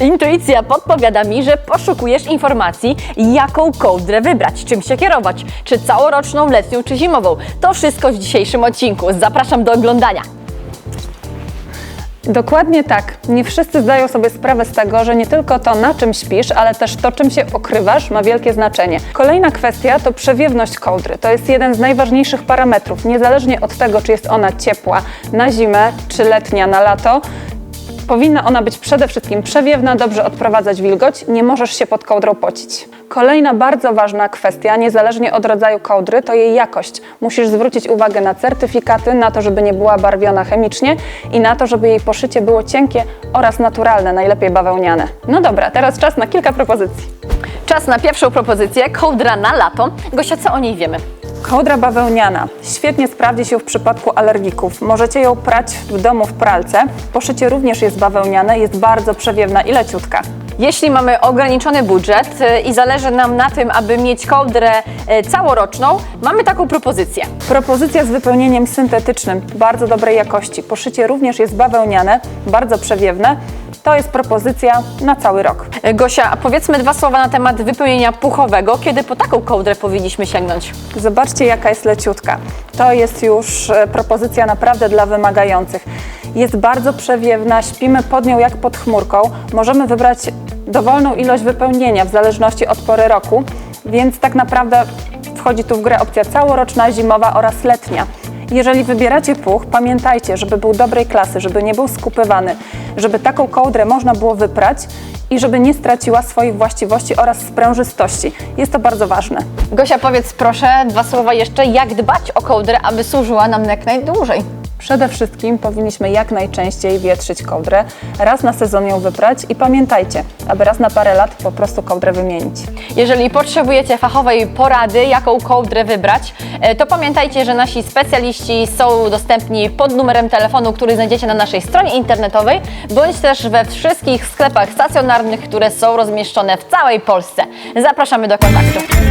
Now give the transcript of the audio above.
Intuicja podpowiada mi, że poszukujesz informacji, jaką kołdrę wybrać, czym się kierować, czy całoroczną, letnią, czy zimową. To wszystko w dzisiejszym odcinku. Zapraszam do oglądania. Dokładnie tak. Nie wszyscy zdają sobie sprawę z tego, że nie tylko to, na czym śpisz, ale też to, czym się okrywasz, ma wielkie znaczenie. Kolejna kwestia to przewiewność kołdry. To jest jeden z najważniejszych parametrów. Niezależnie od tego, czy jest ona ciepła na zimę, czy letnia na lato, Powinna ona być przede wszystkim przewiewna, dobrze odprowadzać wilgoć, nie możesz się pod kołdrą pocić. Kolejna bardzo ważna kwestia, niezależnie od rodzaju kołdry, to jej jakość. Musisz zwrócić uwagę na certyfikaty, na to, żeby nie była barwiona chemicznie i na to, żeby jej poszycie było cienkie oraz naturalne, najlepiej bawełniane. No dobra, teraz czas na kilka propozycji. Czas na pierwszą propozycję, kołdra na lato. Gosia, co o niej wiemy? Kołdra bawełniana. Świetnie sprawdzi się w przypadku alergików. Możecie ją prać w domu w pralce. Poszycie również jest bawełniane, jest bardzo przewiewna i leciutka. Jeśli mamy ograniczony budżet y, i zależy nam na tym, aby mieć kołdrę y, całoroczną, mamy taką propozycję. Propozycja z wypełnieniem syntetycznym, bardzo dobrej jakości. Poszycie również jest bawełniane, bardzo przewiewne. To jest propozycja na cały rok. Y, Gosia, powiedzmy dwa słowa na temat wypełnienia puchowego. Kiedy po taką kołdrę powinniśmy sięgnąć? Zobaczcie, jaka jest leciutka. To jest już e, propozycja naprawdę dla wymagających. Jest bardzo przewiewna, śpimy pod nią jak pod chmurką. Możemy wybrać dowolną ilość wypełnienia w zależności od pory roku, więc tak naprawdę wchodzi tu w grę opcja całoroczna, zimowa oraz letnia. Jeżeli wybieracie puch, pamiętajcie, żeby był dobrej klasy, żeby nie był skupywany, żeby taką kołdrę można było wyprać i żeby nie straciła swoich właściwości oraz sprężystości. Jest to bardzo ważne. Gosia, powiedz proszę dwa słowa jeszcze, jak dbać o kołdrę, aby służyła nam jak najdłużej. Przede wszystkim powinniśmy jak najczęściej wietrzyć kołdrę, raz na sezon ją wyprać i pamiętajcie, aby raz na parę lat po prostu kołdrę wymienić. Jeżeli potrzebujecie fachowej porady, jaką kołdrę wybrać, e, to pamiętajcie, że nasi specjaliści są dostępni pod numerem telefonu, który znajdziecie na naszej stronie internetowej, bądź też we wszystkich sklepach stacjonarnych, które są rozmieszczone w całej Polsce. Zapraszamy do kontaktu.